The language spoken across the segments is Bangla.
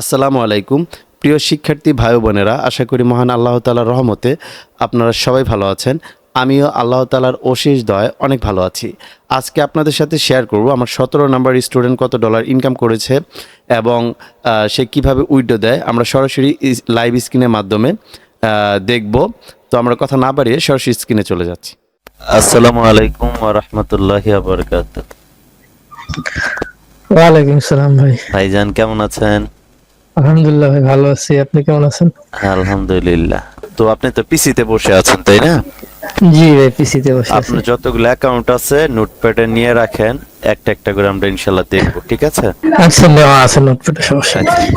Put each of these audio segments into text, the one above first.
আসসালামু আলাইকুম। প্রিয় শিক্ষার্থী ভাই বোনেরা আশা করি মহান আল্লাহ তালার রহমতে আপনারা সবাই ভালো আছেন। আমিও আল্লাহ তালার অশেষ দয় অনেক ভালো আছি। আজকে আপনাদের সাথে শেয়ার করব আমার সতেরো নাম্বার স্টুডেন্ট কত ডলার ইনকাম করেছে এবং সে কীভাবে উইডো দেয়। আমরা সরাসরি লাইভ স্ক্রিনের মাধ্যমে দেখব। তো আমরা কথা না বাড়িয়ে সরাসরি স্ক্রিনে চলে যাচ্ছি। আসসালামু আলাইকুম ওয়া রাহমাতুল্লাহি ওয়া বারাকাতুহু। ওয়ালাইকুম সালাম ভাই। ভাইজান কেমন আছেন? আলহামদুলিল্লাহ ভাই ভালো আছি। আপনি কেমন আছেন? আলহামদুলিল্লাহ। তো আপনি তো পিসিতে বসে আছেন তাই না? জি ভাই পিসিতে বসে আছি। আপনার যতগুলো অ্যাকাউন্ট আছে নোটপ্যাডে নিয়ে রাখেন একটা একটা করে আমরা ইনশাল্লাহ দেখব ঠিক আছে? আচ্ছা নেওয়া আছে নোটপ্যাডে সমস্যা নেই।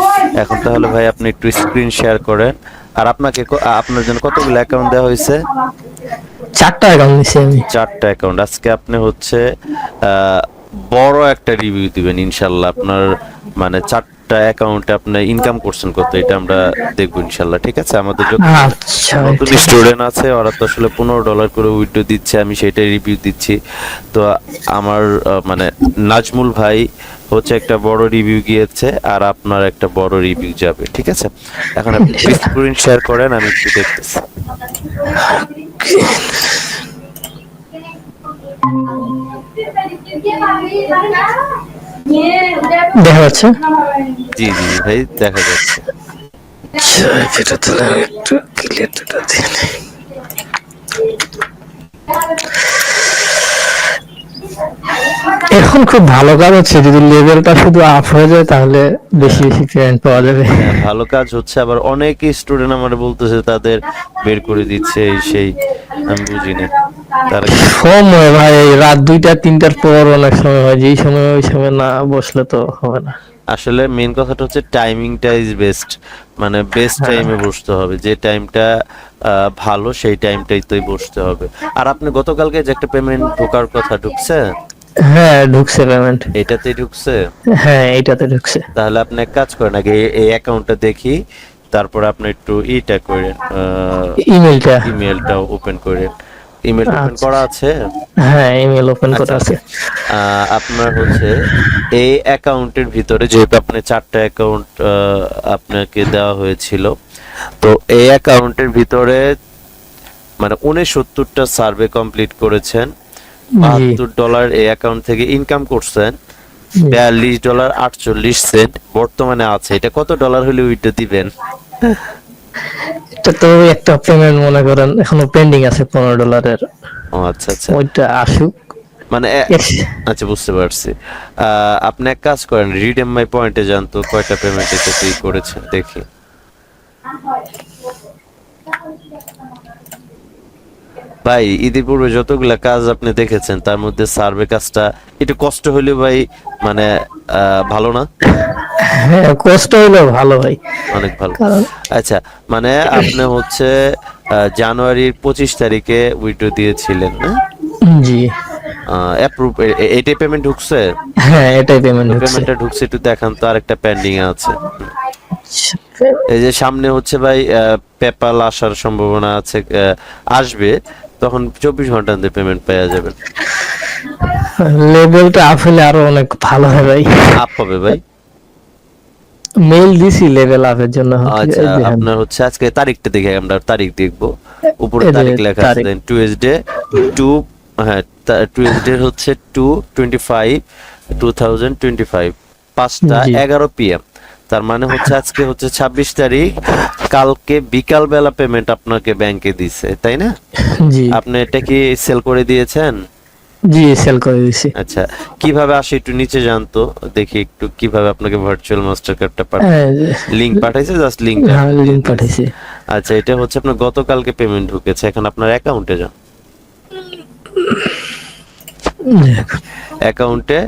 এখন তাহলে ভাই আপনি একটু স্ক্রিন শেয়ার করেন। আর আপনাকে আপনার জন্য কতগুলো অ্যাকাউন্ট দেওয়া হয়েছে? চারটা অ্যাকাউন্ট নিছি আমি। চারটা অ্যাকাউন্ট আজকে আপনি হচ্ছে বড় একটা রিভিউ দিবেন ইনশাল্লাহ আপনার মানে চারটা অ্যাকাউন্টে আপনি ইনকাম করছেন কত এটা আমরা দেখব ইনশাল্লাহ ঠিক আছে? আমাদের যত আচ্ছা নতুন স্টুডেন্ট আছে ওরা তো আসলে পনেরো ডলার করে উইডো দিচ্ছে আমি সেটাই রিভিউ দিচ্ছি। তো আমার মানে নাজমুল ভাই হচ্ছে একটা বড় রিভিউ গিয়েছে আর আপনার একটা বড় রিভিউ যাবে ঠিক আছে? এখন আপনি স্ক্রিন শেয়ার করেন আমি একটু দেখতেছি। দেখা যাচ্ছে জি জি ভাই দেখা যাচ্ছে এটা তাহলে একটু ক্লিয়ার এটা দিয়ে নিই। এখন খুব ভালো কাজ হচ্ছে যদি লেভেলটা শুধু আপ হয়ে যায় তাহলে বেশি বেশি পেমেন্ট পাওয়া যাবে। হ্যাঁ, ভালো কাজ হচ্ছে আবার অনেক স্টুডেন্ট আমার বলতেছে তাদের বের করে দিচ্ছে এই সেই আমি বুঝিনি। তারা কি- সময় ভাই রাত দুইটা তিনটার পর অনেক সময় হয় যেই সময় ওই সময় না বসলে তো হবে না। আসলে মেন কথাটা হচ্ছে টাইমিংটা ইজ বেস্ট মানে বেস্ট টাইমে বসতে হবে যে টাইমটা ভালো সেই টাইমটাই তোই বসতে হবে। আর আপনি গতকালকে যে একটা পেমেন্ট ঢোকার কথা ঢুকছে হ্যাঁ ঢুকছে পেমেন্ট এটাতেই ঢুকছে? হ্যাঁ এইটাতে ঢুকছে। তাহলে আপনি এক কাজ করেন আগে এই- অ্যাকাউন্টটা দেখি তারপর আপনি একটু ইটা করেন ইমেলটা ইমেলটা ওপেন করেন ইমেল ওপেন আচ্ছা। করা আছে? হ্যাঁ ইমেল ওপেন করা আচ্ছা। আছে। আহ, আপনার হচ্ছে এই অ্যাকাউন্টের ভিতরে যেহেতু আপনি চারটা অ্যাকাউন্ট আপনাকে দেওয়া হয়েছিল তো এই অ্যাকাউন্টের ভিতরে মানে উনসত্তরটা সার্ভে কমপ্লিট করেছেন বাহাত্তর ডলার এই অ্যাকাউন্ট থেকে ইনকাম করছেন। বিয়াল্লিশ ডলার আটচল্লিশ সেন্ট বর্তমানে আছে। এটা কত ডলার হলে উইটা দিবেন? এটা তো একটা পেমেন্ট মনে করেন এখনও পেন্ডিং আছে পনেরো ডলারের। ও আচ্ছা আচ্ছা। ওইটা আসুক। মানে আচ্ছা বুঝতে পারছি। আপনি এক কাজ করেন রিডিম মাই পয়েন্টে যান তো কয়টা পেমেন্ট এতে করেছেন দেখি। ভাই ঈদের পূর্বে যতগুলা কাজ আপনি দেখেছেন তার মধ্যে সার্ভে কাজটা একটু কষ্ট হলেও ভাই মানে ভালো না? হ্যাঁ কষ্ট হলো ভালো ভাই। অনেক ভালো। আচ্ছা মানে আপনি হচ্ছে জানুয়ারির পঁচিশ তারিখে উইড্রো দিয়েছিলেন না? জি। অ্যাপ্রুভ এটাই পেমেন্ট ঢুকছে? হ্যাঁ এটাই পেমেন্ট পেমেন্টটা ঢুকছে একটু দেখান তো আরেকটা পেন্ডিং আছে। এই যে সামনে হচ্ছে ভাই পেপাল আসার সম্ভাবনা আছে আসবে তখন চব্বিশ ঘণ্টার মধ্যে পেমেন্ট পেয়ে যাবেন লেভেলটা আপ হলে আরও অনেক ভালো হয় ভাই। আপ হবে ভাই। মেল দিছি লেভেল আপের জন্য। আচ্ছা আপনার হচ্ছে আজকে তারিখটা দেখে আমরা তারিখ দেখব। উপরে তারিখ লেখা আছে তারিখ। টুয়েসডে টু হ্যাঁ টুয়েসডে হচ্ছে two twenty five two thousand twenty five পাঁচটা। এগারো পিএম তার মানে হচ্ছে আজকে হচ্ছে ছাব্বিশ তারিখ কালকে বিকাল বেলা পেমেন্ট আপনাকে ব্যাংকে দিছে তাই না? জি। আপনি এটা কি সেল করে দিয়েছেন? জি সেল করে দিছি আচ্ছা কীভাবে আসে একটু নিচে জানতো দেখি একটু কীভাবে আপনাকে ভার্চুয়াল মাস্টার কার্ডটা পাঠায়। হ্যাঁ লিংক পাঠাইছে জাস্ট লিংক হ্যাঁ লিঙ্ক পাঠাইছি। আচ্ছা এটা হচ্ছে আপনার গতকালকে পেমেন্ট ঢুকেছে এখন আপনার অ্যাকাউন্টে যান। অ্যাকাউন্টে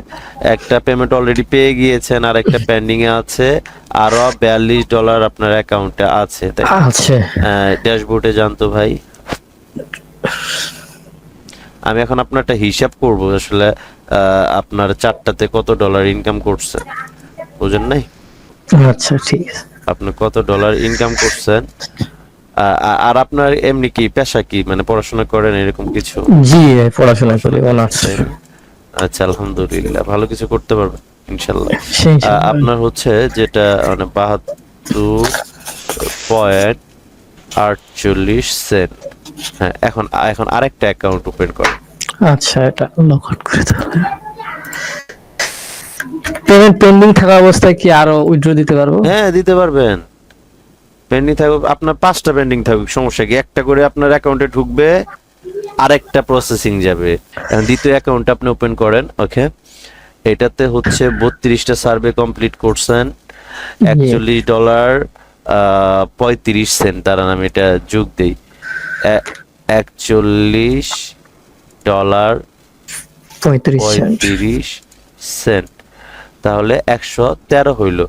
একটা পেমেন্ট অলরেডি পেয়ে গিয়েছেন আর একটা পেন্ডিং এ আছে। আরও বিয়াল্লিশ ডলার আপনার অ্যাকাউন্টে আছে আছে। ড্যাশবোর্ডে যান তো ভাই। আমি এখন আপনার একটা হিসাব করব আসলে আপনার চারটাতে কত ডলার ইনকাম করছে। বুঝেন নাই? আচ্ছা ঠিক আছে। আপনি কত ডলার ইনকাম করছেন? আর আপনার এমনি কি পেশা কি? মানে পড়াশোনা করেন এরকম কিছু? জি পড়াশোনা করি অনার্স আচ্ছা আলহামদুলিল্লাহ। ভালো কিছু করতে পারবেন ইনশাল্লাহ। আপনার হচ্ছে যেটা মানে বাহাত্তর পয়েন্ট আটচল্লিশ সেন্ট। হ্যাঁ এখন এখন আরেকটা অ্যাকাউন্ট ওপেন করেন। আচ্ছা এটা লক আউট করে তাহলে পেমেন্ট পেন্ডিং থাকা অবস্থায় কি আরও উইথড্র দিতে পারব? হ্যাঁ দিতে পারবেন। পেন্ডিং থাকুক আপনার পাঁচটা পেন্ডিং থাকুক সমস্যা কি? একটা করে আপনার অ্যাকাউন্টে ঢুকবে আরেকটা প্রসেসিং যাবে। দ্বিতীয় অ্যাকাউন্ট আপনি ওপেন করেন ওকে এটাতে হচ্ছে বত্রিশটা সার্ভে কমপ্লিট করছেন। একচল্লিশ ডলার পঁয়ত্রিশ সেন্ট দাঁড়ান আমি এটা যোগ দিই। একচল্লিশ ডলার পঁয়ত্রিশ সেন্ট তাহলে একশো তেরো হইল।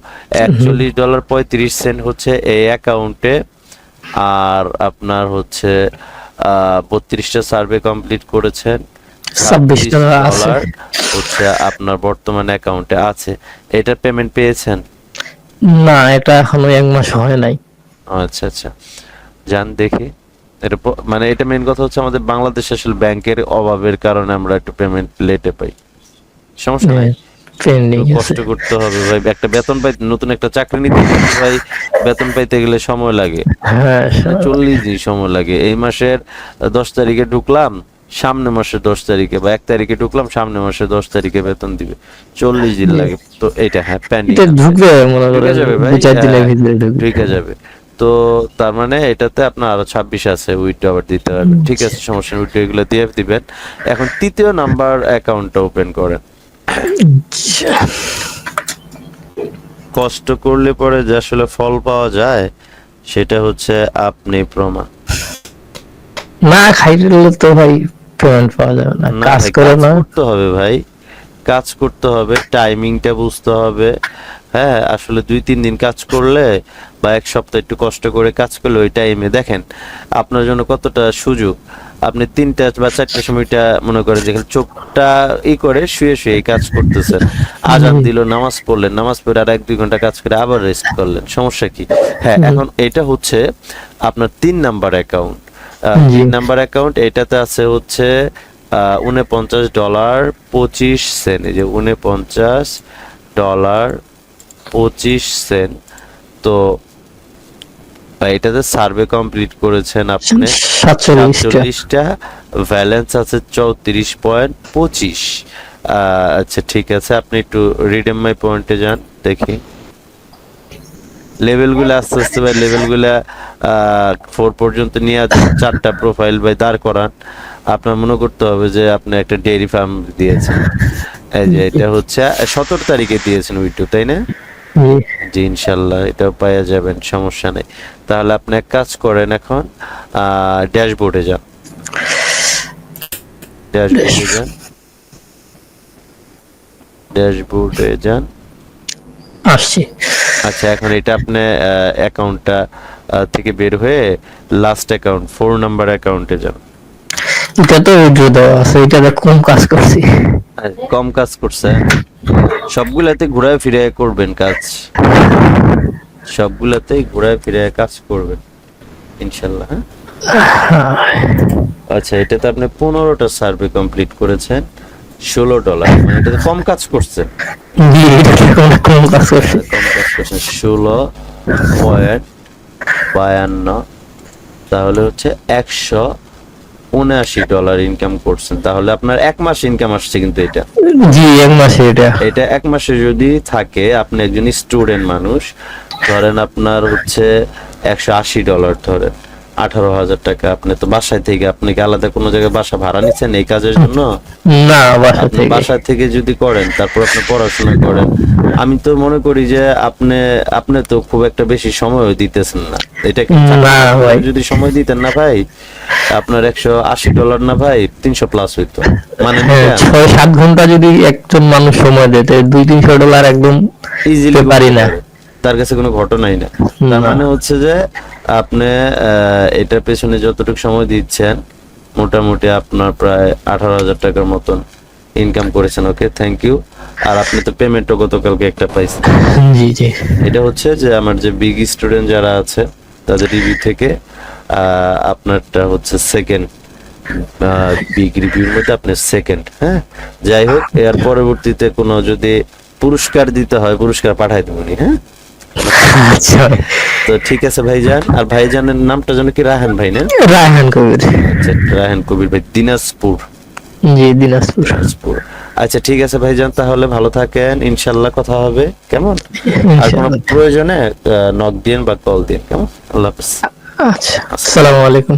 একচল্লিশ ডলার পঁয়ত্রিশ সেন্ট হচ্ছে এই অ্যাকাউন্টে। আর আপনার হচ্ছে বত্রিশটা সার্ভে কমপ্লিট করেছেন। 26 ডলার হচ্ছে আপনার বর্তমান অ্যাকাউন্টে আছে। এটার পেমেন্ট পেয়েছেন? না এটা এখনও এক মাস হয় নাই। আচ্ছা আচ্ছা। যান দেখি। এটা মানে এটা মেন কথা হচ্ছে আমাদের বাংলাদেশ আসলে ব্যাংকের অভাবের কারণে আমরা একটু পেমেন্ট লেটে পাই। সমস্যা নাই? আছে। কষ্ট করতে হবে ভাই। একটা বেতন পাইতে নতুন একটা চাকরি নিতে ভাই বেতন পাইতে গেলে সময় লাগে। হ্যাঁ চল্লিশ দিন সময় লাগে। এই মাসের দশ তারিখে ঢুকলাম সামনে মাসের দশ তারিখে বা এক তারিখে ঢুকলাম সামনে মাসের দশ তারিখে বেতন দিবে। চল্লিশ দিন লাগে। তো এটা হ্যাঁ প্যান্ডিং ঢুকবে মনে যাবে ভাই হ্যাঁ, ঢুকে যাবে। তো তার মানে এটাতে আপনার আরও ছাব্বিশ আছে উইথ আবার দিতে হবে। ঠিক আছে সমস্যা উইথ এগুলো দিয়ে দিবেন। এখন তৃতীয় নাম্বার অ্যাকাউন্টটা ওপেন করেন। কষ্ট করলে পরে যে আসলে ফল পাওয়া যায় সেটা হচ্ছে আপনি প্রমাণ। না খাইলে তো ভাই পেমেন্ট পাওয়া যাবে না। কাজ করে না। করতে হবে ভাই। কাজ করতে হবে টাইমিংটা বুঝতে হবে। হ্যাঁ আসলে দুই তিন দিন কাজ করলে বা এক সপ্তাহ একটু কষ্ট করে কাজ করলে ওই টাইমে দেখেন আপনার জন্য কতটা সুযোগ। আপনি তিনটা বা চারটার সময়টা মনে করেন যেখানে চোখটা ই করে শুয়ে শুয়ে কাজ করতেছেন আজান দিল নামাজ পড়লেন নামাজ পড়ে আর এক দুই ঘণ্টা কাজ করে আবার রেস্ট করলেন। সমস্যা কি? হ্যাঁ এখন এটা হচ্ছে আপনার তিন নাম্বার অ্যাকাউন্ট। তিন নাম্বার অ্যাকাউন্ট এটাতে আছে হচ্ছে উনপঞ্চাশ ডলার পঁচিশ সেন্ট। এই যে উনপঞ্চাশ ডলার পঁচিশ সেন্ট। তো আহ, এটাতে সার্ভে কমপ্লিট করেছেন আপনি। সাতচল্লিশটা। ব্যালেন্স আছে চৌত্রিশ পয়েন্ট পঁচিশ। আচ্ছা ঠিক আছে আপনি একটু রিডেম মাই পয়েন্টে যান দেখি। লেভেলগুলো আস্তে আস্তে ভাই লেভেলগুলো ফোর পর্যন্ত নিয়ে আসেন, চারটা প্রোফাইল ভাই দাঁড় করান। আপনার মনে করতে হবে যে আপনি একটা ডেয়ারি ফার্ম দিয়েছেন। এই যে এটা হচ্ছে সতেরো তারিখে দিয়েছেন উইটু তাই না? জি ইনশাল্লাহ এটাও পাওয়া যাবেন সমস্যা নেই। তাহলে আপনি এক কাজ করেন এখন ড্যাশবোর্ডে যান। ড্যাশবোর্ডে যান। ড্যাশবোর্ডে যান। আসছি। আচ্ছা এখন এটা আপনি অ্যাকাউন্টটা থেকে বের হয়ে লাস্ট অ্যাকাউন্ট ফোর নাম্বার অ্যাকাউন্টে যান। এটা তো দেওয়া আছে এটা কম কাজ করছি। কম কাজ করছে সবগুলাতে ঘুরায় ফিরে করবেন কাজ। সবগুলাতেই ঘুরায় ফিরে কাজ করবেন ইনশাল্লাহ হ্যাঁ? আচ্ছা এটাতে আপনি পনেরোটা সার্ভে কমপ্লিট করেছেন ষোলো ডলার মানে এটাতে কম কাজ করছে জি এটাতে কম কম কাজ করছি। কম কাজ করছেন ষোলো পয়েন্ট বায়ান্ন তাহলে হচ্ছে একশো উনআশি ডলার ইনকাম করছেন তাহলে আপনার এক মাস ইনকাম আসছে কিন্তু এটা। জি এক মাসে এটা। এটা এক মাসে যদি থাকে আপনি একজন স্টুডেন্ট মানুষ ধরেন আপনার হচ্ছে একশো আশি ডলার ধরেন। আঠারো হাজার টাকা। আপনি তো বাসায় থেকে আপনি কি আলাদা কোনো জায়গায় বাসা ভাড়া নিচ্ছেন এই কাজের জন্য? না বাসা থেকে। বাসা থেকে যদি করেন তারপর আপনি পড়াশোনা করেন। আমি তো মনে করি যে আপনি আপনি তো খুব একটা বেশি সময় দিতেছেন না। এটা। যদি সময় দিতেন না ভাই আপনার একশো আশি ডলার না ভাই তিনশো প্লাস হইতো। মানে হ্যাঁ ছয় সাত ঘণ্টা যদি একজন মানুষ সময় তাহলে দুই তিনশো ডলার একদম ইজিলি দিতে পারি না। তার কাছে কোনো ঘটনাই না। তার মানে হচ্ছে যে আপনি এটার পেছনে যতটুকু সময় দিচ্ছেন মোটামুটি আপনার প্রায় আঠারো হাজার টাকার মতন ইনকাম করেছেন ওকে থ্যাংক ইউ আর আপনি তো পেমেন্টও গতকালকে একটা পাইছেন। জি জি। এটা হচ্ছে যে আমার যে বিগ স্টুডেন্ট যারা আছে তাদের রিভিউ থেকে আহ, আপনারটা হচ্ছে সেকেন্ড বিগ রিভিউর মধ্যে আপনি সেকেন্ড হ্যাঁ? যাই হোক এর পরবর্তীতে কোনো যদি পুরস্কার দিতে হয় পুরস্কার পাঠাই দেবো নি, হ্যাঁ? আচ্ছা তো ঠিক আছে ভাইজান। আর ভাইজানের নামটা যেন কি রাহান ভাই না? রায়হান কবির। আচ্ছা রাহান কবির ভাই দিনাজপুর। জি দিনাজপুর। দিনাজপুর। আচ্ছা ঠিক আছে ভাইজান তাহলে ভালো থাকেন। ইনশাল্লাহ কথা হবে। কেমন? আর কোনো। প্রয়োজনে নক দিন বা কল দিন কেমন? আল্লাহ হাফেজ। আচ্ছা আসসালামু আলাইকুম।